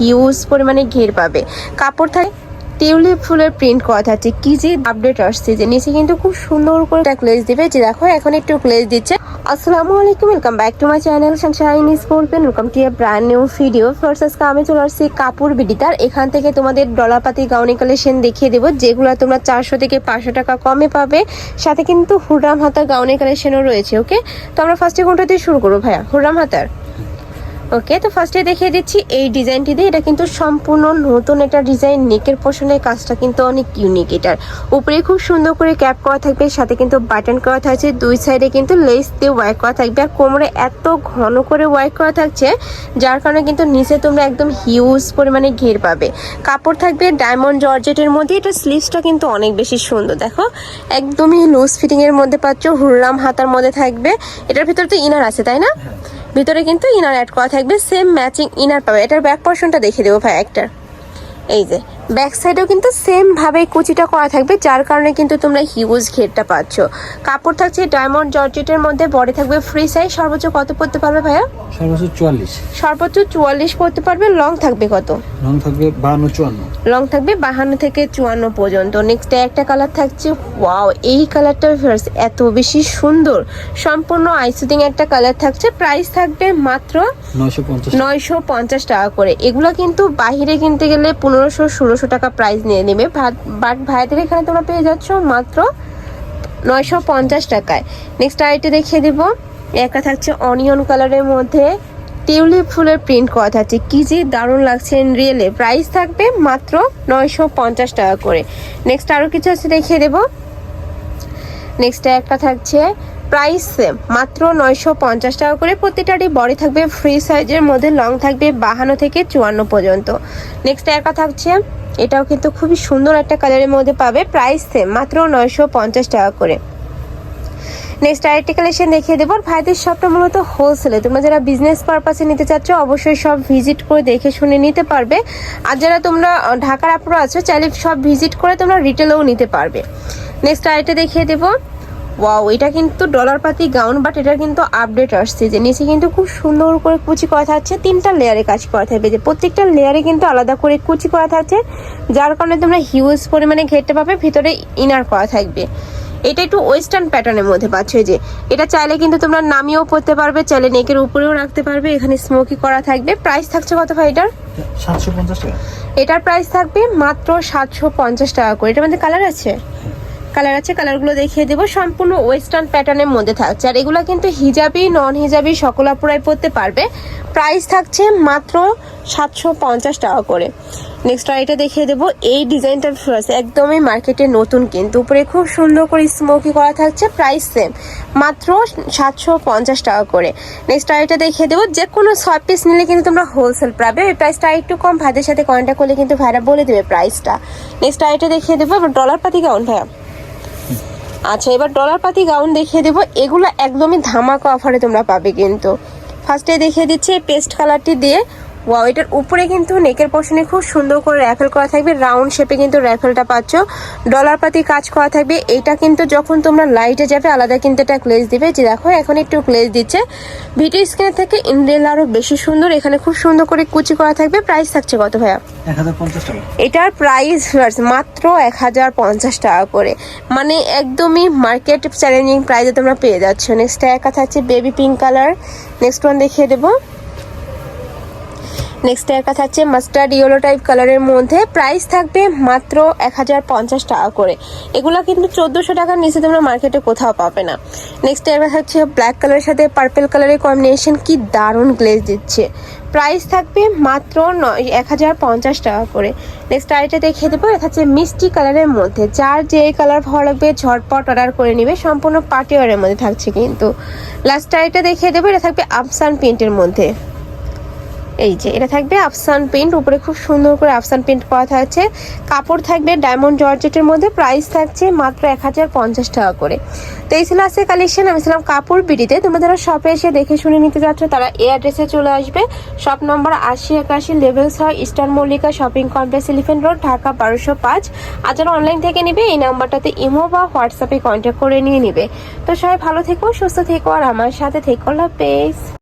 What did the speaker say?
Huge পরিমাণে ঘের পাবে। কাপড় থাকে, টিউলিপ ফুলের প্রিন্ট করা থাকছে। কি যে আপডেট আসছে, যে নিচে কিন্তু খুব সুন্দর করে একটা ক্লেজ দিবে। যে দেখো, এখন একটু ক্লেজ দিচ্ছে। আসসালামু আলাইকুম welcome back to my channel Sunshine is বলবেন welcome to a brand new video first আজকে আমি চলে আসছি কাপড় বিডিতার এখান থেকে তোমাদের ডলাপাতি গাউনি কালেকশন দেখিয়ে দেবো, যেগুলো তোমরা চারশো থেকে পাঁচশো টাকা কমে পাবে। সাথে কিন্তু হুররাম হাতার গাউনি কালেকশনও রয়েছে ওকে তো আমরা ফার্স্টে কোনটা দিয়ে শুরু করব ভাইয়া? হুররাম হাতার? ওকে তো ফার্স্টে দেখিয়ে দিচ্ছি এই ডিজাইনটি দিয়ে। এটা কিন্তু সম্পূর্ণ নতুন একটা ডিজাইন। নেকের পোষণের কাজটা কিন্তু অনেক ইউনিক এটার। উপরে খুব সুন্দর করে ক্যাপ করা থাকবে, সাথে কিন্তু বাটন করা থাকছে। দুই সাইডে কিন্তু লেস দিয়ে ওয়ার্ক করা থাকবে। আর কোমরে এত ঘন করে ওয়ার্ক করা থাকছে, যার কারণে কিন্তু নিচে তোমরা একদম হিউজ পরিমাণে ঘের পাবে। কাপড় থাকবে ডায়মন্ড জর্জেটের মধ্যে। এটা স্লিভসটা কিন্তু অনেক বেশি সুন্দর, দেখো। একদমই লুজ ফিটিংয়ের মধ্যে পাচ্ছ। হুররাম হাতার মধ্যে থাকবে। এটার ভিতরে তো ইনার আছে, তাই না? ভিতরে কিন্তু ইনার অ্যাড করা থাকবে সেম ম্যাচিং ইনার পাবে। এটার ব্যাক পোর্শনটা দেখিয়ে দেবো ভাই একটার এই যে ব্যাক সাইডেও কিন্তু সেম ভাবে কুচিটা করা থাকবে যার কারণে কিন্তু তোমরা হিউজ ঘেরটা পাচ্ছ। কাপড় থাকছে ডায়মন্ড জর্জেটের মধ্যে বডি থাকবে ফ্রি সাইজ সর্বোচ্চ কত পড়তে পারবে ভাইয়া? সর্বোচ্চ চুয়াল্লিশ। সর্বোচ্চ চুয়াল্লিশ পড়তে পারবে লং থাকবে কত? রং থাকবে বাহান্ন চুয়ান্ন। লং থাকবে বাহান্ন থেকে চুয়ান্ন পর্যন্ত। নেক্সট একটা কালার থাকছে ওয়াও এই কালারটা ফার্স্ট এত বেশি সুন্দর। সম্পূর্ণ আইসুদিং একটা কালার থাকছে প্রাইস থাকবে মাত্র নয়শো পঞ্চাশ টাকা। করে। এগুলো কিন্তু বাহিরে কিনতে গেলে পনেরোশো ষোলোশো টাকা প্রাইস নিয়ে নেবে। বাট ভাইদের এখানে তোমরা পেয়ে যাচ্ছ মাত্র নয়শো পঞ্চাশ টাকায়। নেক্সট আরেকটা দেখিয়ে দিব। একটা থাকছে অনিয়ন কালারের মধ্যে। টিউলিপ ফুলের প্রিন্ট করা থাকছে। কি যে দারুণ লাগছে রিয়েলে প্রাইস থাকবে মাত্র নয়শো পঞ্চাশ টাকা করে। নেক্সট আরও কিছু আছে দেখিয়ে দেবো। নেক্সট একটা থাকছে প্রাইস মাত্র নয়শো পঞ্চাশ টাকা করে। প্রতিটারই বডি থাকবে ফ্রি সাইজের মধ্যে লং থাকবে বাহান্ন থেকে চুয়ান্ন পর্যন্ত। নেক্সট একা থাকছে, এটাও কিন্তু খুবই সুন্দর একটা কালারের মধ্যে পাবে। প্রাইস মাত্র নয়শো পঞ্চাশ টাকা করে। নেক্সট আরেকটি কালেকশন দেখিয়ে দেবো। ভাইদের শপটা মূলত হোলসেলে তোমরা যারা বিজনেস পারপাসে নিতে চাচ্ছ, অবশ্যই সব ভিজিট করে দেখে শুনে নিতে পারবে। আর যারা তোমরা ঢাকার আপুরো আছো, চাইলে সব ভিজিট করে তোমরা রিটেলেও নিতে পারবে। নেক্সট আরেকটা দেখিয়ে দেবো। ওয়াও এটা কিন্তু ডলার পাতি গাউন বাট এটা কিন্তু আপডেট আসছে যে নিচে কিন্তু খুব সুন্দর করে কুচি করা থাকছে। তিনটা লেয়ারে কাজ করা থাকবে। যে প্রত্যেকটা লেয়ারে কিন্তু আলাদা করে কুচি করা থাকছে। যার কারণে তোমরা হিউজ পরিমাণে ঘেরতে পাবে, ভিতরে ইনার করা থাকবে। এটা একটু ওয়েস্টার্ন প্যাটার্নের মধ্যে পাচ্ছ যে। এটা চাইলে কিন্তু তোমরা নামিয়েও পরতে পারবে চাইলে নেকের উপরেও রাখতে পারবে এখানে স্মোকি করা থাকবে। প্রাইস থাকছে কত ভাই এটার? এটার প্রাইস থাকবে মাত্র সাতশো পঞ্চাশ টাকা করে। এটার মধ্যে কালার আছে? কালার আছে কালারগুলো দেখিয়ে দেবো। সম্পূর্ণ ওয়েস্টার্ন প্যাটার্নের মধ্যে থাকছে। আর এগুলো কিন্তু হিজাবি নন হিজাবি সকল আপুরাই পরতে পারবে। প্রাইস থাকছে মাত্র সাতশো পঞ্চাশ টাকা করে। নেক্সট এটা দেখিয়ে দেবো। এই ডিজাইনটা আছে একদমই মার্কেটে নতুন কিন্তু, উপরে খুব সুন্দর করে স্মোকি করা থাকছে প্রাইস সেম মাত্র সাতশো পঞ্চাশ টাকা করে। নেক্সট এটা দেখিয়ে দেবো যে কোনো ছয় পিস নিলে কিন্তু তোমরা হোলসেল পাবে। ওই প্রাইসটা একটু কম, ভাইদের সাথে কন্ট্যাক্ট করলে কিন্তু ভাইরা বলে দেবে প্রাইসটা নেক্সট এটা দেখিয়ে দেবো, এবার ডলার পাতি কেমন ভাইয়া। আচ্ছা এবার ডলার পাতি গাউন দেখিয়ে দেবো। এগুলো একদমই ধামাকা অফারে তোমরা পাবে কিন্তু। ফার্স্টে দেখিয়ে দিচ্ছি পেস্ট কালারটি দিয়ে। ওয়াও এটার উপরে কিন্তু নেকের পশনে খুব সুন্দর করে র্যাফেল করা থাকবে। রাউন্ড শেপে কিন্তু র্যাফেলটা পাচ্ছ। ডলার পাতি কাজ করা থাকবে। এটা কিন্তু যখন তোমরা লাইটে যাবে আলাদা কিন্তু এটা ক্লেজ দিবে। যে দেখো এখন একটু ক্লেজ দিচ্ছে। ভিডিও স্ক্রিনের থেকে ইনরিয়েল আরও বেশি সুন্দর। এখানে খুব সুন্দর করে কুচি করা থাকবে। প্রাইস থাকছে কত ভাইয়া? এটার প্রাইস মাত্র এক হাজার পঞ্চাশ টাকা করে। মানে একদমই মার্কেট চ্যালেঞ্জিং প্রাইসে তোমরা পেয়ে যাচ্ছ। নেক্সট একা থাকছে baby pink colour next one দেখিয়ে দেবো। নেক্সট একা থাকছে মাস্টার্ড ইয়েলো টাইপ কালারের মধ্যে প্রাইস থাকবে মাত্র এক হাজার পঞ্চাশ টাকা করে। এগুলো কিন্তু চোদ্দোশো টাকার নিচে তোমরা মার্কেটে কোথাও পাবে না। নেক্সট একা থাকছে ব্ল্যাক কালারের সাথে পার্পেল কালারের কম্বিনেশন কি দারুণ গ্লেজ দিচ্ছে। প্রাইস থাকবে মাত্র নয়, এক হাজার পঞ্চাশ টাকা করে। নেক্সট আরেকটা দেখিয়ে দেবো, এটা হচ্ছে মিষ্টি কালারের মধ্যে। যার যে কালার ভালো লাগবে ঝটপট অর্ডার করে নিবে, সম্পূর্ণ পার্টি ওয়ারের মধ্যে থাকছে কিন্তু। লাস্ট আরেকটা দেখিয়ে দেবো, এটা থাকবে আফসান প্রিন্টের মধ্যে। এই যে, এটা থাকবে আফসান প্রিন্ট। উপরে খুব সুন্দর করে আফসান প্রিন্ট করা থাকছে। কাপড় থাকবে ডায়মন্ড জর্জেটের মধ্যে। প্রাইস থাকছে মাত্র এক হাজার পঞ্চাশ টাকা করে। তো এই ছিল আজকে কালেকশন। আমি ছিলাম কাপড় বিডিতে। তোমরা যারা শপে এসে দেখে শুনে নিতে যাচ্ছ, তারা এই অ্যাড্রেসে চলে আসবে। শপ নম্বর আশি একাশি লেভেল ছয় Eastern Mallika shopping complex Elephant Road Dhaka বারোশো পাঁচ। আর যারা অনলাইন থেকে নিবে, এই নাম্বারটাতে ইমো বা হোয়াটসঅ্যাপে কন্ট্যাক্ট করে নিয়ে নিবে। তো সবাই ভালো থেকো, সুস্থ থেকো, আর আমার সাথে থেকো। পেজ